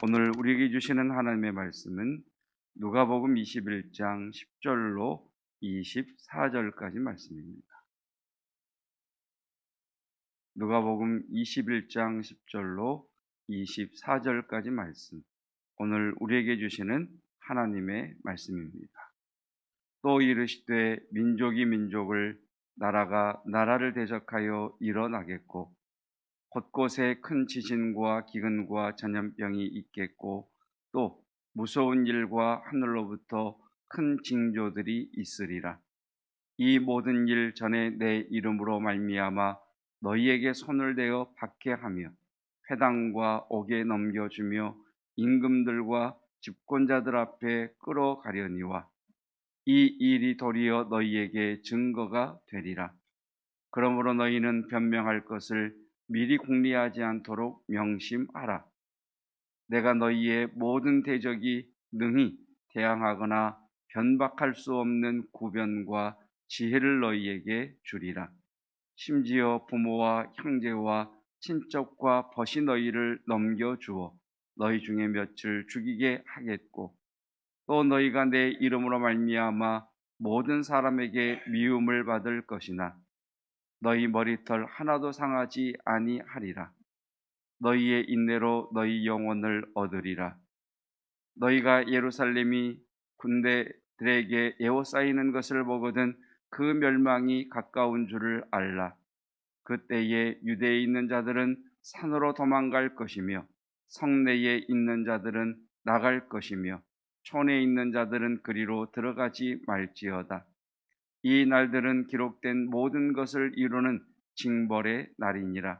오늘 우리에게 주시는 하나님의 말씀은 누가복음 21장 10절로 24절까지 말씀입니다. 누가복음 21장 10절로 24절까지 말씀. 오늘 우리에게 주시는 하나님의 말씀입니다. 또 이르시되 민족이 민족을 나라가 나라를 대적하여 일어나겠고 곳곳에 큰 지진과 기근과 전염병이 있겠고 또 무서운 일과 하늘로부터 큰 징조들이 있으리라. 이 모든 일 전에 내 이름으로 말미암아 너희에게 손을 대어 박해하며 회당과 옥에 넘겨주며 임금들과 집권자들 앞에 끌어가려니와 이 일이 도리어 너희에게 증거가 되리라. 그러므로 너희는 변명할 것을 미리 궁리하지 않도록 명심하라. 내가 너희의 모든 대적이 능히 대항하거나 변박할 수 없는 구변과 지혜를 너희에게 주리라. 심지어 부모와 형제와 친척과 벗이 너희를 넘겨주어 너희 중에 며칠 죽이게 하겠고 또 너희가 내 이름으로 말미암아 모든 사람에게 미움을 받을 것이나 너희 머리털 하나도 상하지 아니하리라. 너희의 인내로 너희 영혼을 얻으리라. 너희가 예루살렘이 군대들에게 에워싸이는 것을 보거든 그 멸망이 가까운 줄을 알라. 그때에 유대에 있는 자들은 산으로 도망갈 것이며 성내에 있는 자들은 나갈 것이며 촌에 있는 자들은 그리로 들어가지 말지어다. 이 날들은 기록된 모든 것을 이루는 징벌의 날이니라.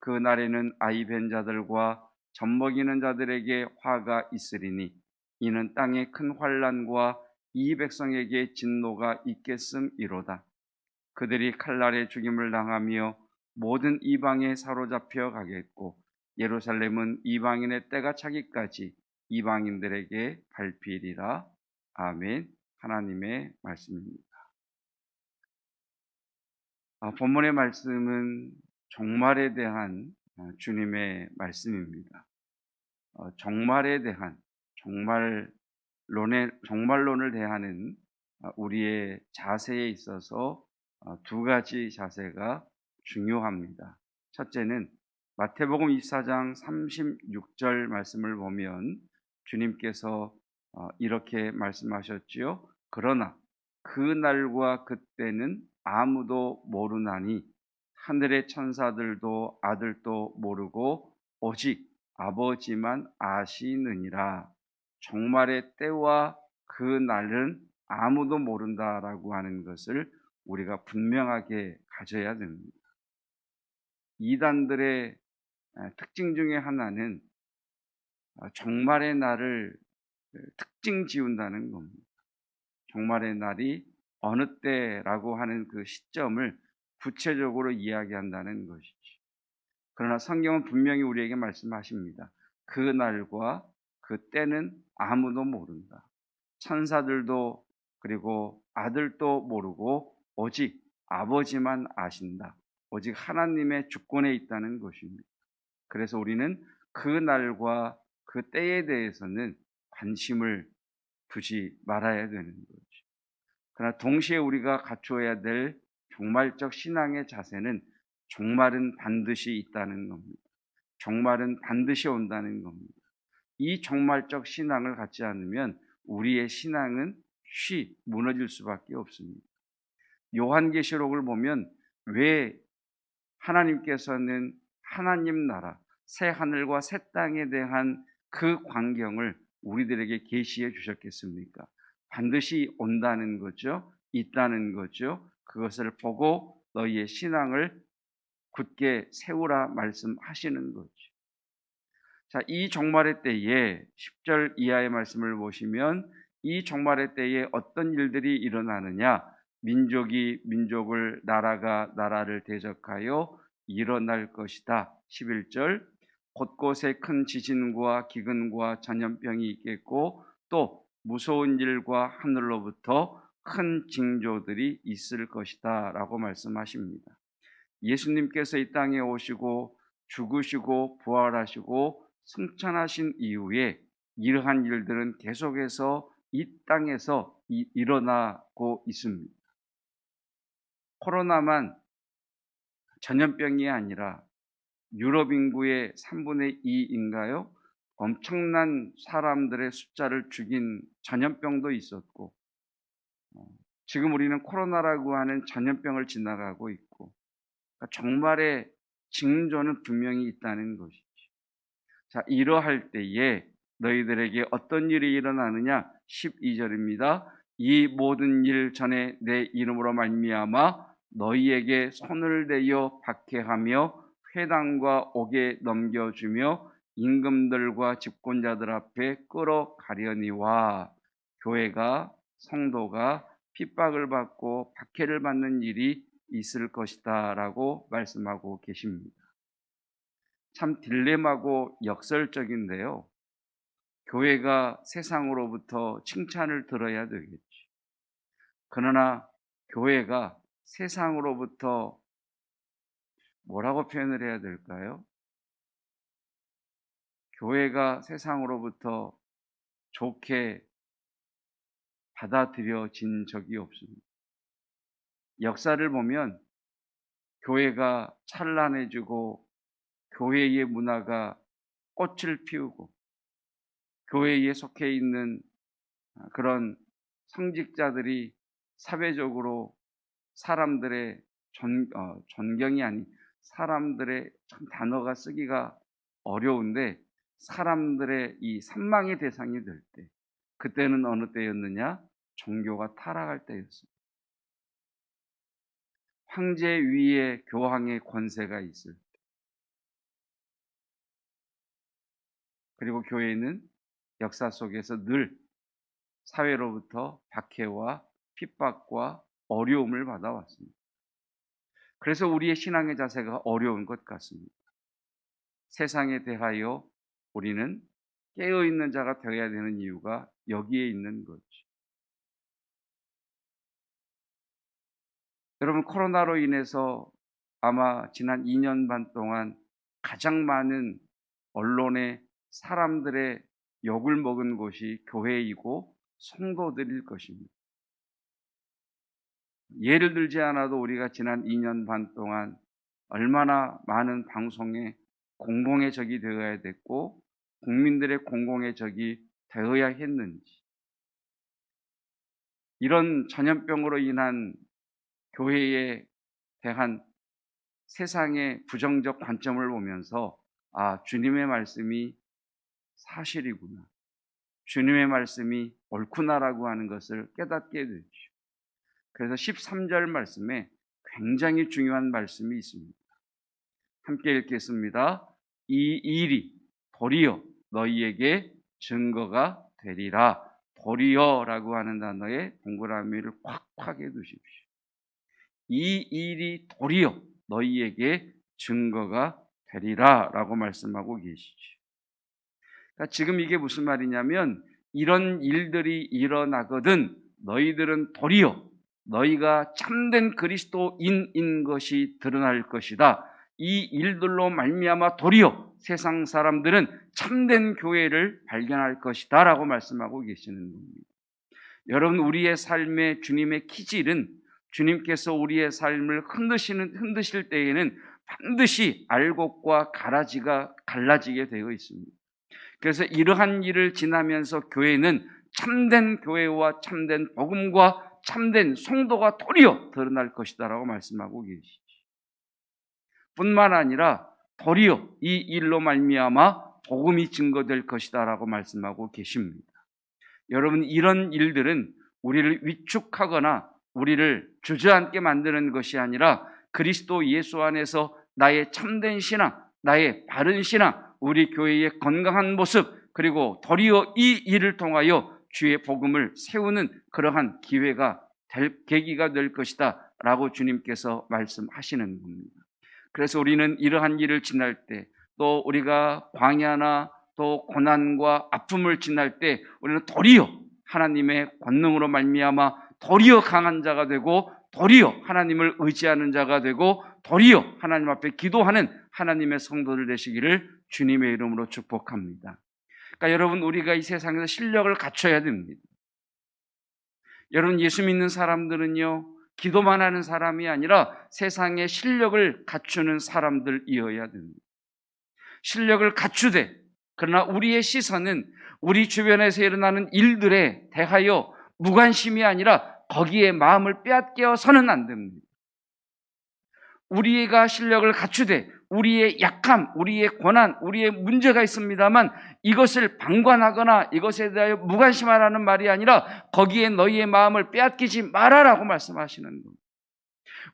그 날에는 아이 벤 자들과 젖먹이는 자들에게 화가 있으리니 이는 땅에 큰 환란과 이 백성에게 진노가 있겠음이로다. 그들이 칼날에 죽임을 당하며 모든 이방에 사로잡혀 가겠고 예루살렘은 이방인의 때가 차기까지 이방인들에게 밟히리라. 아멘. 하나님의 말씀입니다. 아, 본문의 말씀은 종말에 대한 어, 주님의 말씀입니다. 어, 종말에 대한 종말론의 종말론을 대하는 어, 우리의 자세에 있어서 두 가지 자세가 중요합니다. 첫째는 마태복음 24장 36절 말씀을 보면 주님께서 이렇게 말씀하셨지요. 그러나 그 날과 그때는 아무도 모르나니 하늘의 천사들도 아들도 모르고 오직 아버지만 아시느니라. 종말의 때와 그 날은 아무도 모른다라고 하는 것을 우리가 분명하게 가져야 됩니다. 이단들의 특징 중에 하나는 종말의 날을 특징 지운다는 겁니다. 종말의 날이 어느 때라고 하는 그 시점을 구체적으로 이야기한다는 것이지. 그러나 성경은 분명히 우리에게 말씀하십니다. 그 날과 그 때는 아무도 모른다. 천사들도 그리고 아들도 모르고 오직 아버지만 아신다. 오직 하나님의 주권에 있다는 것입니다. 그래서 우리는 그 날과 그 때에 대해서는 관심을 두지 말아야 되는 거죠. 그러나 동시에 우리가 갖추어야 될 종말적 신앙의 자세는 종말은 반드시 있다는 겁니다. 종말은 반드시 온다는 겁니다. 이 종말적 신앙을 갖지 않으면 우리의 신앙은 쉬 무너질 수밖에 없습니다. 요한계시록을 보면 왜 하나님께서는 하나님 나라, 새 하늘과 새 땅에 대한 그 광경을 우리들에게 계시해 주셨겠습니까? 반드시 온다는 거죠. 있다는 거죠. 그것을 보고 너희의 신앙을 굳게 세우라 말씀하시는 거죠. 자, 이 종말의 때에 10절 이하의 말씀을 보시면 이 종말의 때에 어떤 일들이 일어나느냐? 민족이 민족을 나라가 나라를 대적하여 일어날 것이다. 11절 곳곳에 큰 지진과 기근과 전염병이 있겠고 또 무서운 일과 하늘로부터 큰 징조들이 있을 것이다 라고 말씀하십니다. 예수님께서 이 땅에 오시고 죽으시고 부활하시고 승천하신 이후에 이러한 일들은 계속해서 이 땅에서 이- 일어나고 있습니다. 코로나만 전염병이 아니라 유럽 인구의 3분의 2인가요? 엄청난 사람들의 숫자를 죽인 전염병도 있었고, 어, 지금 우리는 코로나라고 하는 전염병을 지나가고 있고, 그러니까 종말의 징조는 분명히 있다는 것이죠. 자, 이러할 때에 너희들에게 어떤 일이 일어나느냐? 12절입니다. 이 모든 일 전에 내 이름으로 말미암아 너희에게 손을 대어 박해하며 회당과 옥에 넘겨주며 임금들과 집권자들 앞에 끌어가려니와 교회가 성도가 핍박을 받고 박해를 받는 일이 있을 것이다 라고 말씀하고 계십니다. 참 딜레마고 역설적인데요. 교회가 세상으로부터 칭찬을 들어야 되겠죠. 그러나 교회가 세상으로부터 뭐라고 표현을 해야 될까요? 교회가 세상으로부터 좋게 받아들여진 적이 없습니다. 역사를 보면 교회가 찬란해지고 교회의 문화가 꽃을 피우고 교회에 속해 있는 그런 성직자들이 사회적으로 사람들의 존, 어, 존경이 아닌 사람들의 참 단어가 쓰기가 어려운데 사람들의 이 산망의 대상이 될 때 그때는 어느 때였느냐? 종교가 타락할 때였습니다. 황제 위에 교황의 권세가 있을 때 그리고 교회는 역사 속에서 늘 사회로부터 박해와 핍박과 어려움을 받아왔습니다. 그래서 우리의 신앙의 자세가 어려운 것 같습니다. 세상에 대하여 우리는 깨어 있는 자가 되어야 되는 이유가 여기에 있는 거죠. 여러분 코로나로 인해서 아마 지난 2년 반 동안 가장 많은 언론의 사람들의 욕을 먹은 곳이 교회이고 성도들일 것입니다. 예를 들지 않아도 우리가 지난 2년 반 동안 얼마나 많은 방송에 공공의 적이 되어야 됐고 국민들의 공공의 적이 되어야 했는지 이런 전염병으로 인한 교회에 대한 세상의 부정적 관점을 보면서 아 주님의 말씀이 사실이구나 주님의 말씀이 옳구나라고 하는 것을 깨닫게 되죠. 그래서 13절 말씀에 굉장히 중요한 말씀이 있습니다. 함께 읽겠습니다. 이 일이 도리어 너희에게 증거가 되리라. 도리어라고 하는 단어에 동그라미를 꽉꽉 해두십시오. 이 일이 도리어 너희에게 증거가 되리라라고 말씀하고 계시죠. 그러니까 지금 이게 무슨 말이냐면 이런 일들이 일어나거든 너희들은 도리어 너희가 참된 그리스도인인 것이 드러날 것이다. 이 일들로 말미암아 도리어 세상 사람들은 참된 교회를 발견할 것이다라고 말씀하고 계시는 겁니다. 여러분 우리의 삶의 주님의 기질은 주님께서 우리의 삶을 흔드시는 흔드실 때에는 반드시 알곡과 가라지가 갈라지게 되어 있습니다. 그래서 이러한 일을 지나면서 교회는 참된 교회와 참된 복음과 참된 성도가 도리어 드러날 것이다라고 말씀하고 계시죠. 뿐만 아니라 도리어 이 일로 말미암아 복음이 증거될 것이다라고 말씀하고 계십니다. 여러분 이런 일들은 우리를 위축하거나 우리를 주저앉게 만드는 것이 아니라 그리스도 예수 안에서 나의 참된 신앙, 나의 바른 신앙, 우리 교회의 건강한 모습, 그리고 도리어 이 일을 통하여 주의 복음을 세우는 그러한 기회가 될 계기가 될 것이다 라고 주님께서 말씀하시는 겁니다. 그래서 우리는 이러한 일을 지날 때 또 우리가 광야나 또 고난과 아픔을 지날 때 우리는 도리어 하나님의 권능으로 말미암아 도리어 강한 자가 되고 도리어 하나님을 의지하는 자가 되고 도리어 하나님 앞에 기도하는 하나님의 성도들 되시기를 주님의 이름으로 축복합니다. 그러니까 여러분 우리가 이 세상에서 실력을 갖춰야 됩니다. 여러분 예수 믿는 사람들은요 기도만 하는 사람이 아니라 세상에 실력을 갖추는 사람들이어야 됩니다. 실력을 갖추되 그러나 우리의 시선은 우리 주변에서 일어나는 일들에 대하여 무관심이 아니라 거기에 마음을 빼앗겨서는 안 됩니다. 우리가 실력을 갖추되 우리의 약함, 우리의 고난, 우리의 문제가 있습니다만 이것을 방관하거나 이것에 대하여 무관심하라는 말이 아니라 거기에 너희의 마음을 빼앗기지 말아라고 말씀하시는 겁니다.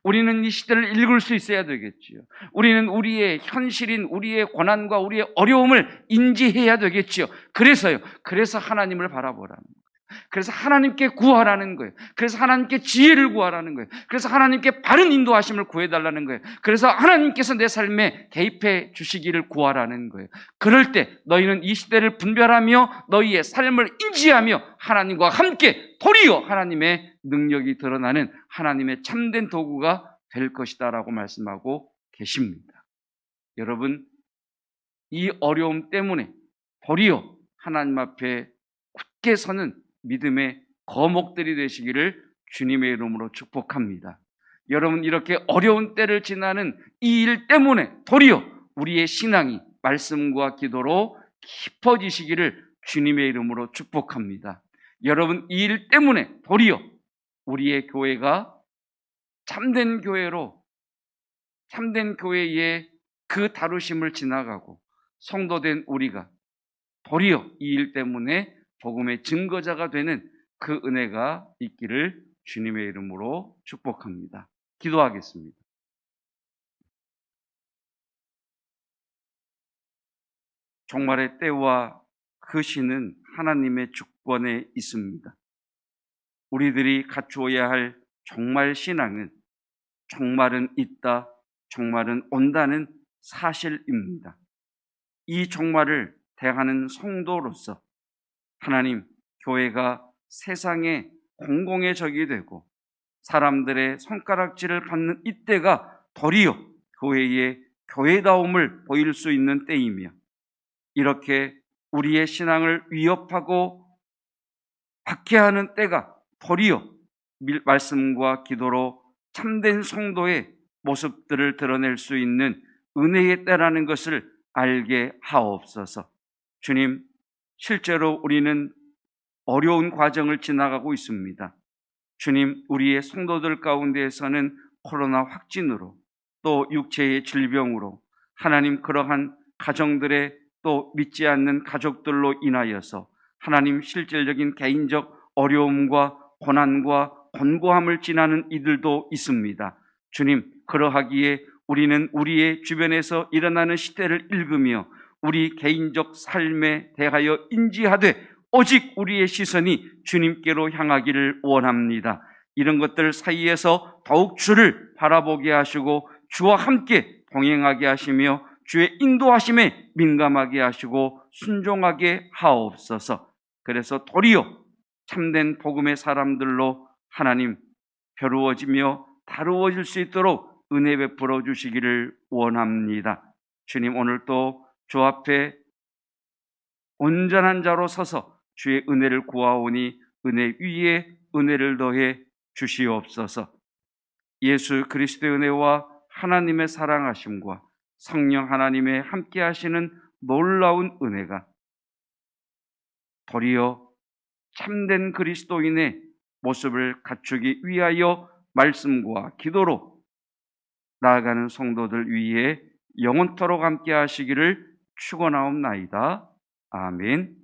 우리는 이 시대를 읽을 수 있어야 되겠지요. 우리는 우리의 현실인 우리의 고난과 우리의 어려움을 인지해야 되겠지요. 그래서요. 그래서 하나님을 바라보라는. 그래서 하나님께 구하라는 거예요. 그래서 하나님께 지혜를 구하라는 거예요. 그래서 하나님께 바른 인도하심을 구해달라는 거예요. 그래서 하나님께서 내 삶에 개입해 주시기를 구하라는 거예요. 그럴 때 너희는 이 시대를 분별하며 너희의 삶을 인지하며 하나님과 함께 도리어 하나님의 능력이 드러나는 하나님의 참된 도구가 될 것이다 라고 말씀하고 계십니다. 여러분, 이 어려움 때문에 도리어 하나님 앞에 굳게 서는 믿음의 거목들이 되시기를 주님의 이름으로 축복합니다. 여러분 이렇게 어려운 때를 지나는 이 일 때문에 도리어 우리의 신앙이 말씀과 기도로 깊어지시기를 주님의 이름으로 축복합니다. 여러분 이 일 때문에 도리어 우리의 교회가 참된 교회로 참된 교회의 그 다루심을 지나가고 성도된 우리가 도리어 이 일 때문에 복음의 증거자가 되는 그 은혜가 있기를 주님의 이름으로 축복합니다. 기도하겠습니다. 종말의 때와 그 시는 하나님의 주권에 있습니다. 우리들이 갖추어야 할 종말 신앙은 종말은 있다, 종말은 온다는 사실입니다. 이 종말을 대하는 성도로서 하나님, 교회가 세상의 공공의 적이 되고 사람들의 손가락질을 받는 이때가 도리어 교회의 교회다움을 보일 수 있는 때이며 이렇게 우리의 신앙을 위협하고 박해하는 때가 도리어 말씀과 기도로 참된 성도의 모습들을 드러낼 수 있는 은혜의 때라는 것을 알게 하옵소서. 주님, 실제로 우리는 어려운 과정을 지나가고 있습니다. 주님, 우리의 성도들 가운데에서는 코로나 확진으로 또 육체의 질병으로 하나님 그러한 가정들의 또 믿지 않는 가족들로 인하여서 하나님 실질적인 개인적 어려움과 고난과 권고함을 지나는 이들도 있습니다. 주님, 그러하기에 우리는 우리의 주변에서 일어나는 시대를 읽으며 우리 개인적 삶에 대하여 인지하되 오직 우리의 시선이 주님께로 향하기를 원합니다. 이런 것들 사이에서 더욱 주를 바라보게 하시고 주와 함께 동행하게 하시며 주의 인도하심에 민감하게 하시고 순종하게 하옵소서. 그래서 도리어 참된 복음의 사람들로 하나님 벼루어지며 다루어질 수 있도록 은혜 베풀어 주시기를 원합니다. 주님 오늘 또 주 앞에 온전한 자로 서서 주의 은혜를 구하오니 은혜 위에 은혜를 더해 주시옵소서. 예수 그리스도의 은혜와 하나님의 사랑하심과 성령 하나님의 함께 하시는 놀라운 은혜가 도리어 참된 그리스도인의 모습을 갖추기 위하여 말씀과 기도로 나아가는 성도들 위에 영원토록 함께 하시기를 축원하옵나이다. 아멘.